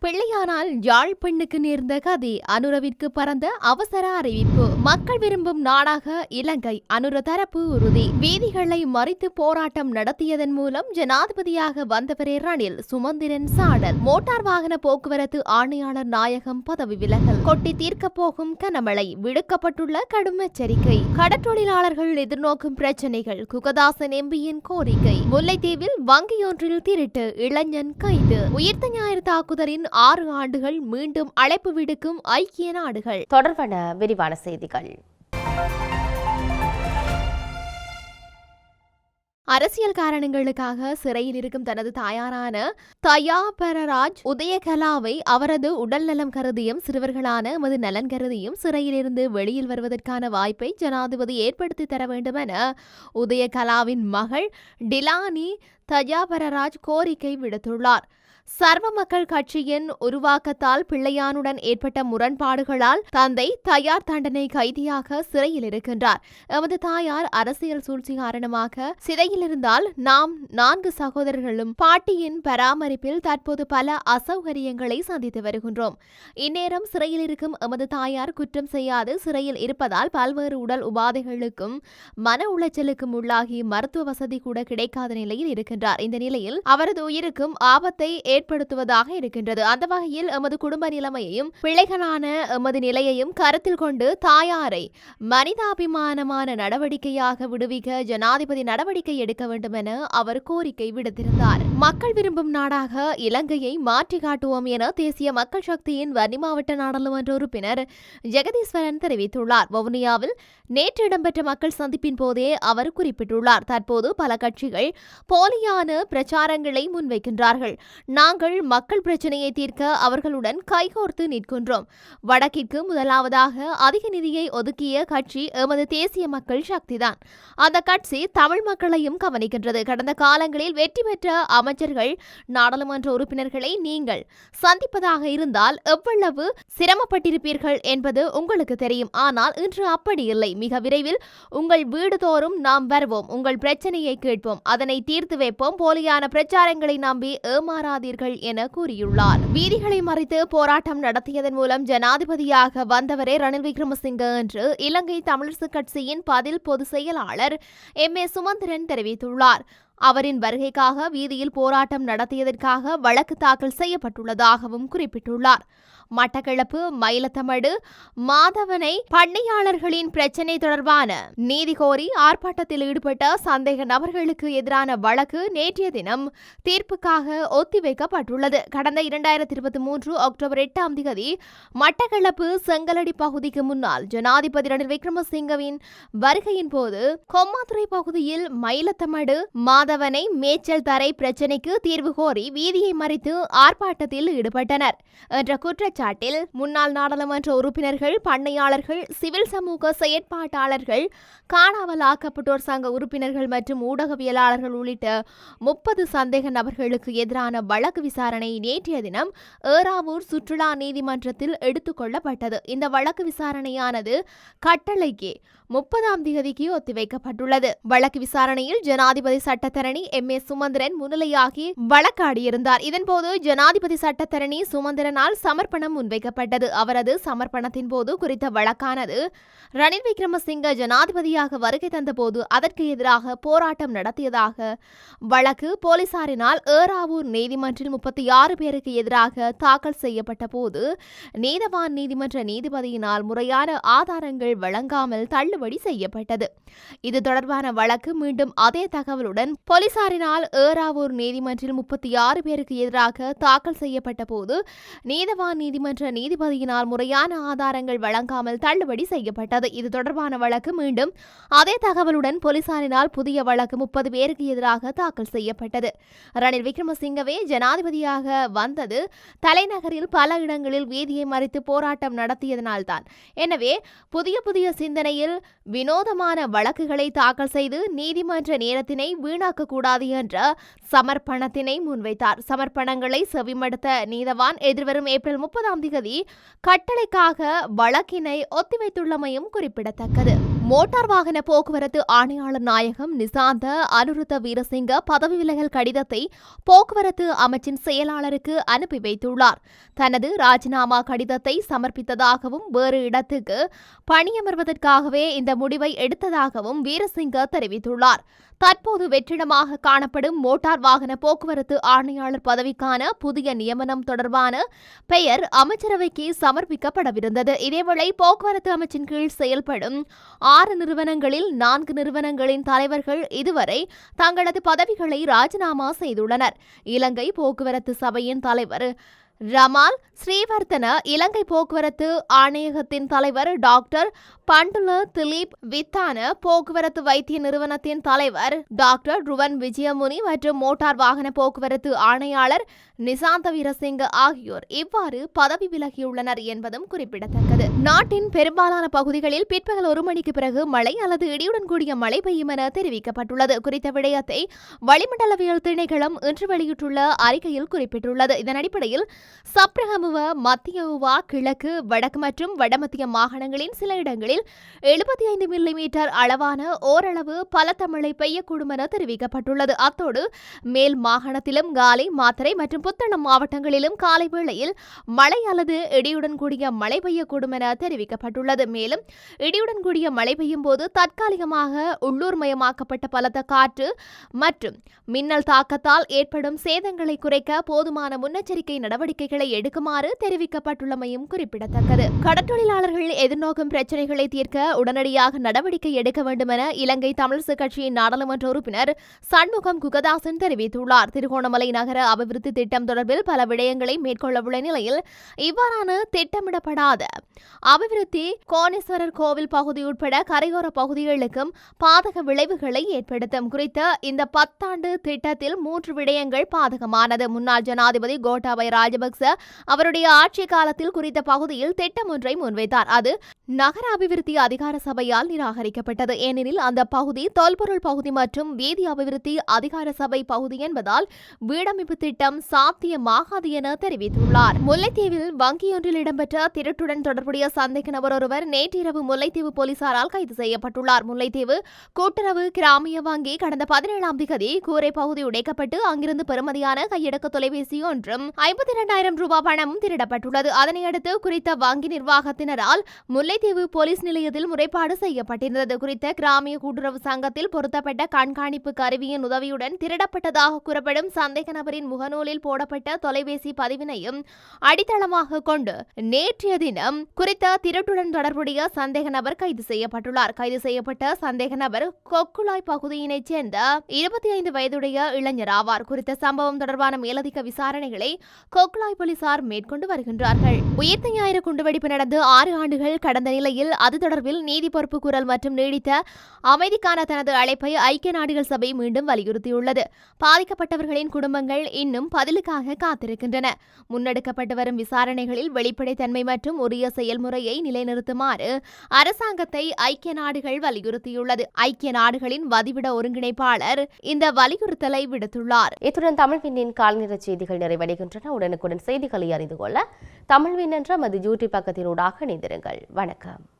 பிள்ளையானால் யாழ் பெண்ணுக்கு நேர்ந்த கதி அனுரவிற்கு பறந்த அவசர அறிவிப்பு. மக்கள் விரும்பும் நாடாக இலங்கை. அனுர தரப்பு உறுதி. வீதிகளை மறித்து போராட்டம் நடத்தியதன் மூலம் ஜனாதிபதியாக வந்தவரே ரணில் சுமந்திரன் சாடல். மோட்டார் வாகன போக்குவரத்து ஆணையாளர் நாயகம் பதவி விலகல். கொட்டி தீர்க்கப் போகும் கனமழை. விடுக்கப்பட்டுள்ள கடும் எச்சரிக்கை. கடற்றொழிலாளர்கள் எதிர்நோக்கும் பிரச்சினைகள். குகதாசன் எம்பியின் கோரிக்கை. முல்லைத்தீவில் வங்கியொன்றில் திருட்டு. இளைஞன் கைது. உயிர்த்த ஞாயிறு தாக்குதலின் ஆறு ஆண்டுகள் மீண்டும் அழைப்பு விடுக்கும் ஐக்கிய நாடுகள். தொடர்பான விரிவான செய்திகள். அரசியல் காரணங்களுக்காக சிறையில் இருக்கும் தனது தாயாரான தயா பரராஜ் உதயகலாவை அவரது உடல்நலம் கருதியும் சிறுவர்களான எமது நலன் கருதியும் சிறையிலிருந்து வெளியில் வருவதற்கான வாய்ப்பை ஜனாதிபதி ஏற்படுத்தி தர வேண்டும் என உதயகலாவின் மகள் டிலானி தஜாபரராஜ் கோரிக்கை விடுத்துள்ளார். சர்வ மக்கள் கட்சியின் உருவாக்கத்தால் பிள்ளையானுடன் ஏற்பட்ட முரண்பாடுகளால் தந்தை தயார் தண்டனை கைதியாக சிறையில் இருக்கின்றார். எமது தாயார் அரசியல் சூழ்ச்சி காரணமாக சிறையில் இருந்தால் நாம் நான்கு சகோதரர்களும் பாட்டியின் பராமரிப்பில் தற்போது பல அசௌகரியங்களை சந்தித்து வருகின்றோம். இந்நேரம் சிறையில் இருக்கும் எமது தாயார் குற்றம் செய்யாது. சிறையில் இருப்பதால் பல்வேறு உடல் உபாதைகளுக்கும் மன உளைச்சலுக்கும் உள்ளாகி மருத்துவ வசதி கூட கிடைக்காத நிலையில் இருக்கின்றார். இந்த நிலையில் அவரது உயிருக்கும் ஆபத்தை ஏற்படுத்துவதாக இருக்கின்றது. அந்த வகையில் எமது குடும்ப நிலைமையையும் பிள்ளைகளான எமது நிலையையும் கருத்தில் கொண்டு தாயாரை மனிதாபிமானமான நடவடிக்கையாக விடுவிக்க ஜனாதிபதி நடவடிக்கை எடுக்க வேண்டும் என அவர் கோரிக்கை விடுத்திருந்தார். மக்கள் விரும்பும் நாடாக இலங்கையை மாற்றி காட்டுவோம் என தேசிய மக்கள் சக்தியின் வன்னி மாவட்ட நாடாளுமன்ற உறுப்பினர் ஜெகதீஸ்வரன் தெரிவித்துள்ளார். வவுனியாவில் நேற்று இடம்பெற்ற மக்கள் சந்திப்பின் போதே அவர் குறிப்பிட்டுள்ளார். தற்போது பல கட்சிகள் போலியான பிரச்சாரங்களை முன்வைக்கின்றார்கள். நாங்கள் மக்கள் பிரச்சினையை தீர்க்க அவர்களுடன் கைகோர்த்து நிற்கின்றோம். வடக்கிற்கு முதலாவதாக அதிக நிதியை ஒதுக்கிய கட்சி எமது தேசிய மக்கள் சக்திதான். அந்த கட்சி தமிழ் மக்களையும் கவனிக்கின்றது. கடந்த காலங்களில் வெற்றி பெற்ற அமைச்சர்கள் நாடாளுமன்ற உறுப்பினர்களை நீங்கள் சந்திப்பதாக இருந்தால் எவ்வளவு சிரமப்பட்டிருப்பீர்கள் என்பது உங்களுக்கு தெரியும். ஆனால் இன்று அப்படி இல்லை. மிக விரைவில் உங்கள் வீடு தோறும் நாம் வருவோம். உங்கள் பிரச்சனையை கேட்போம். அதனை தீர்த்து வைப்போம். போலியான பிரச்சாரங்களை நம்பி ஏமாறாதீர்கள். என கூறியுள்ளார். வீதிகளை மறைத்து போராட்டம் நடத்தியதன் மூலம் ஜனாதிபதியாக வந்தவரே ரணில் விக்ரமசிங்க என்று இலங்கை தமிழரசு கட்சியின் பதில் பொதுச் செயலாளர் எம். ஏ. சுமந்திரன் தெரிவித்துள்ளார். அவரின் வருகைக்காக வீதியில் போராட்டம் நடத்தியதற்காக வழக்கு தாக்கல் செய்யப்பட்டுள்ளதாகவும் குறிப்பிட்டுள்ளார். மட்டக்களப்பு மயிலத்தமடு மாதவனை பண்ணையாளர்களின் பிரச்சினை தொடர்பான நீதி கோரி ஆர்ப்பாட்டத்தில் ஈடுபட்ட சந்தேக நபர்களுக்கு எதிரான வழக்கு நேற்றைய தினம் தீர்ப்புக்காக ஒத்திவைக்கப்பட்டுள்ளது. கடந்த இரண்டாயிரத்தி இருபத்தி மூன்று அக்டோபர் எட்டாம் தேதி மட்டக்களப்பு செங்கலடி பகுதிக்கு முன்னால் ஜனாதிபதி ரணில் விக்ரமசிங்கவின் வருகையின் போது கொம்மாத்துறை பகுதியில் மயிலத்தமடு மாதவனை மேய்ச்சல் தரை பிரச்சினைக்கு தீர்வு கோரி வீதியை மறித்து ஆர்ப்பாட்டத்தில் ஈடுபட்டனர். என்ற குற்றச்சாட்டில் முன்னாள் நாடாளுமன்ற உறுப்பினர்கள் பண்ணையாளர்கள் சிவில் சமூக செயற்பாட்டாளர்கள் காணாமலாக்கப்பட்டோர் சங்க உறுப்பினர்கள் மற்றும் ஊடகவியலாளர்கள் உள்ளிட்ட முப்பது சந்தேக நபர்களுக்கு எதிரான வழக்கு விசாரணை நேற்றைய தினம் ஏறாவூர் சுற்றுலா நீதிமன்றத்தில் எடுத்துக் கொள்ளப்பட்டது. இந்த வழக்கு விசாரணையானது கட்டளைக்கு முப்பதாம் தேதிக்கு ஒத்திவைக்கப்பட்டுள்ளது. வழக்கு விசாரணையில் ஜனாதிபதி சட்டத்தரணி எம். ஏ. சுமந்திரன் முன்னிலையாகி வழக்காடியிருந்தார். இதன்போது ஜனாதிபதி சட்டத்தரணி சுமந்திரனால் சமர்ப்பண சமர்ப்பணம் முன்வைக்கப்பட்டது. அவரது சமர்ப்பணத்தின் போது குறித்த வழக்கானது ரணில் விக்ரமசிங்க ஜனாதிபதியாக வருகை தந்தபோது அதற்கு எதிராக போராட்டம் நடத்தியதாக வழக்கு போலீசாரினால் ஏராவூர் நீதிமன்றில் முப்பத்தி ஆறு பேருக்கு எதிராக தாக்கல் செய்யப்பட்ட போது நீதவான் நீதிமன்ற நீதிபதியினால் முறையான ஆதாரங்கள் வழங்காமல் தள்ளுபடி செய்யப்பட்டது. இது தொடர்பான வழக்கு மீண்டும் அதே தகவலுடன் போலீசாரினால் ஏராவூர் நீதிமன்றில் முப்பத்தி ஆறு பேருக்கு எதிராக தாக்கல் செய்யப்பட்ட போது நீதவான் நீதிமன்ற நீதிபதியினால் முறையான ஆதாரங்கள் வழங்காமல் தள்ளுபடி செய்யப்பட்டது. இது தொடர்பான வழக்கு மீண்டும் அதே தகவலுடன் போலீசாரினால் புதிய வழக்கு முப்பது பேருக்கு எதிராக தாக்கல் செய்யப்பட்டது. ரணில் விக்ரமசிங்கவே ஜனாதிபதியாக வந்தது. தலைநகரில் பல இடங்களில் வீதியை மறித்து போராட்டம் நடத்தியதனால்தான். எனவே புதிய புதிய சிந்தனையில் வினோதமான வழக்குகளை தாக்கல் செய்து நீதிமன்ற நேரத்தினை வீணாக்க கூடாது என்ற சமர்ப்பணத்தினை முன்வைத்தார். சமர்ப்பணங்களை செவிமடுத்த நீதவான் எதிர்வரும் ஏப்ரல் முப்பது முப்பதாம் திகதி கட்டளைக்காக வழக்கினை ஒத்திவைத்துள்ளமையும் குறிப்பிடத்தக்கது. மோட்டார் வாகன போக்குவரத்து ஆணையாளர் நாயகம் நிசாந்த அனுருத்த வீரசிங்க பதவி விலகல் கடிதத்தை போக்குவரத்து அமைச்சின் செயலாளருக்கு அனுப்பி வைத்துள்ளார். தனது ராஜினாமா கடிதத்தை சமர்ப்பித்ததாகவும் வேறு இடத்துக்கு பணியமர்வதற்காகவே இந்த முடிவை எடுத்ததாகவும் வீரசிங்க தெரிவித்துள்ளார். தற்போது வெற்றிடமாக காணப்படும் மோட்டார் வாகன போக்குவரத்து ஆணையாளர் பதவிக்கான புதிய நியமனம் தொடர்பான பெயர் அமைச்சரவைக்கு சமர்ப்பிக்கப்படவிருந்தது. இதேவேளை போக்குவரத்து அமைச்சின் கீழ் செயல்படும் ஆறு நிறுவனங்களில் நான்கு நிறுவனங்களின் தலைவர்கள் இதுவரை தங்களது பதவிகளை ராஜினாமா செய்துள்ளனர். இலங்கை போக்குவரத்து சபையின் தலைவர் ரமால் ஸ்ரீவர்த்தன இலங்கை போக்குவரத்து ஆணையகத்தின் தலைவர் டாக்டர் பண்டுல திலீப் வித்தான போக்குவரத்து வைத்திய நிறுவனத்தின் தலைவர் டாக்டர் ருவன் விஜயமுனி மற்றும் மோட்டார் வாகன போக்குவரத்து ஆணையாளர் நிசாந்த வீரசிங்க ஆகியோர் இவ்வாறு பதவி விலகியுள்ளனர் என்பதும் குறிப்பிடத்தக்கது. நாட்டின் பெரும்பாலான பகுதிகளில் பிற்பகல் ஒரு மணிக்கு பிறகு மழை அல்லது இடியுடன் கூடிய மழை பெய்யும் என தெரிவிக்கப்பட்டுள்ளது. குறித்த விடயத்தை வளிமண்டலவியல் திணைக்களம் இன்று வெளியிட்டுள்ள அறிக்கையில் குறிப்பிட்டுள்ளது. இதன் அடிப்படையில் சப்ரஹமுவ மத்திய உவா கிழக்கு வடக்கு மற்றும் வடமத்திய மாகாணங்களின் சில இடங்களில் எழுபத்தி ஐந்து மில்லிமீட்டர் அளவான ஓரளவு பலத்த மழை பெய்யக்கூடும் என தெரிவிக்கப்பட்டுள்ளது. அத்தோடு மேல் மாகாணத்திலும் காலை மாத்திரை மற்றும் புத்தளம் மாவட்டங்களிலும் காலை வேளையில் மழை அல்லது இடியுடன் கூடிய மழை பெய்யக்கூடும் என தெரிவிக்கப்பட்டுள்ளது. மேலும் இடியுடன் கூடிய மழை பெய்யும் போது தற்காலிகமாக உள்ளூர் மயமாக்கப்பட்ட பலத்த காற்று மற்றும் மின்னல் தாக்கத்தால் ஏற்படும் சேதங்களை குறைக்க போதுமான முன்னெச்சரிக்கை நடவடிக்கை நடவடிக்கைகளை எடுக்குமாறு தெரிவிக்கப்பட்டுள்ளமையும் குறிப்பிடத்தக்கது. கடற்தொழிலாளர்கள் எதிர்நோக்கும் பிரச்சினைகளை தீர்க்க உடனடியாக நடவடிக்கை எடுக்க வேண்டும் என இலங்கை தமிழிசு கட்சியின் நாடாளுமன்ற உறுப்பினர் சண்முகம் குகதாசன் தெரிவித்துள்ளார். திருகோணமலை நகர அபிவிருத்தி திட்டம் தொடர்பில் பல விடயங்களை மேற்கொள்ளவுள்ள நிலையில் இவ்வாறான திட்டமிடப்படாத அபிவிருத்தி கோணேஸ்வரர் கோவில் பகுதி உட்பட கரையோர பகுதிகளுக்கும் பாதக விளைவுகளை ஏற்படுத்தும். குறித்த இந்த பத்தாண்டு திட்டத்தில் மூன்று விடயங்கள் பாதகமானது. முன்னாள் ஜனாதிபதி கோட்டாபய ராஜபக்ச அவருடைய ஆட்சி காலத்தில் குறித்த பகுதியில் திட்டம் ஒன்றை முன்வைத்தார். அது நகர அபிவிருத்தி அதிகார சபையால் நிராகரிக்கப்பட்டது. ஏனெனில் அந்த பகுதி தொல்பொருள் பகுதி மற்றும் வீதி அபிவிருத்தி அதிகார சபை பகுதி என்பதால் வீடமைப்பு திட்டம் சாத்தியமாகாது என தெரிவித்துள்ளார். முல்லைத்தீவில் வங்கியொன்றில் இடம்பெற்ற திருட்டுடன் தொடர்புடைய சந்தேக நபர் ஒருவர் நேற்றிரவு முல்லைத்தீவு போலீசாரால் கைது செய்யப்பட்டுள்ளார். முல்லைத்தீவு கூட்டுறவு கிராமிய வங்கி கடந்த பதினேழாம் திகதி கூரை பகுதி உடைக்கப்பட்டு அங்கிருந்து பெறுமதியான கையடக்க தொலைபேசி ஒன்றும் ஐம்பத்தி இரண்டு இரண்டாயிரம் ரூபாய் பணமும் திருடப்பட்டுள்ளது. அதனையடுத்து குறித்த வங்கி நிர்வாகத்தினரால் முல்லைத்தீவு போலீஸ் நிலையத்தில் முறைப்பாடு செய்யப்பட்டிருந்தது. குறித்த கிராமிய கூட்டுறவு சங்கத்தில் பொருத்தப்பட்ட கண்காணிப்பு கருவியின் உதவியுடன் திருடப்பட்டதாக கூறப்படும் சந்தேக நபரின் முகநூலில் போடப்பட்ட தொலைபேசி பதிவினையும் அடித்தளமாக கொண்டு நேற்றைய தினம் குறித்த திருட்டுடன் தொடர்புடைய சந்தேக நபர் கைது செய்யப்பட்டுள்ளார். கைது செய்யப்பட்ட சந்தேக நபர் கொக்குளாய் பகுதியினைச் சேர்ந்த இருபத்தி ஐந்து வயதுடைய இளைஞர் ஆவார். குறித்த சம்பவம் தொடர்பான மேலதிக விசாரணைகளை கொக்குளாய் கொக்குலாய் போலீசார் மேற்கொண்டு வருகின்றார்கள். உயிர்த்த ஞாயிறு குண்டுவெடிப்பு நடந்து ஆறு ஆண்டுகள் கடந்த நிலையில் அது தொடர்பில் நீதி பொறுப்பு குரல் மற்றும் நீடித்த அமைதிக்கான தனது அழைப்பை ஐக்கிய நாடுகள் சபை மீண்டும் வலியுறுத்தியுள்ளது. பாதிக்கப்பட்டவர்களின் குடும்பங்கள் இன்னும் பதிலுக்காக காத்திருக்கின்றன. முன்னெடுக்கப்பட்டு வரும் விசாரணைகளில் வெளிப்படைத்தன்மை மற்றும் உரிய செயல்முறையை நிலைநிறுத்துமாறு அரசாங்கத்தை ஐக்கிய நாடுகள் வலியுறுத்தியுள்ளது. ஐக்கிய நாடுகளின் வதிவிட ஒருங்கிணைப்பாளர் இந்த வலியுறுத்தலை விடுத்துள்ளார். இத்துடன் தமிழ் விண்ணின் கால்நிற செய்திகள் நிறைவடைகின்றன. உடனுக்குடன் செய்திகளை அறிந்து கொள்ள தமிழ்வின் என்ற மது யூடியூப் பக்கத்தினூடாக இணைந்திருங்கள். வணக்கம்.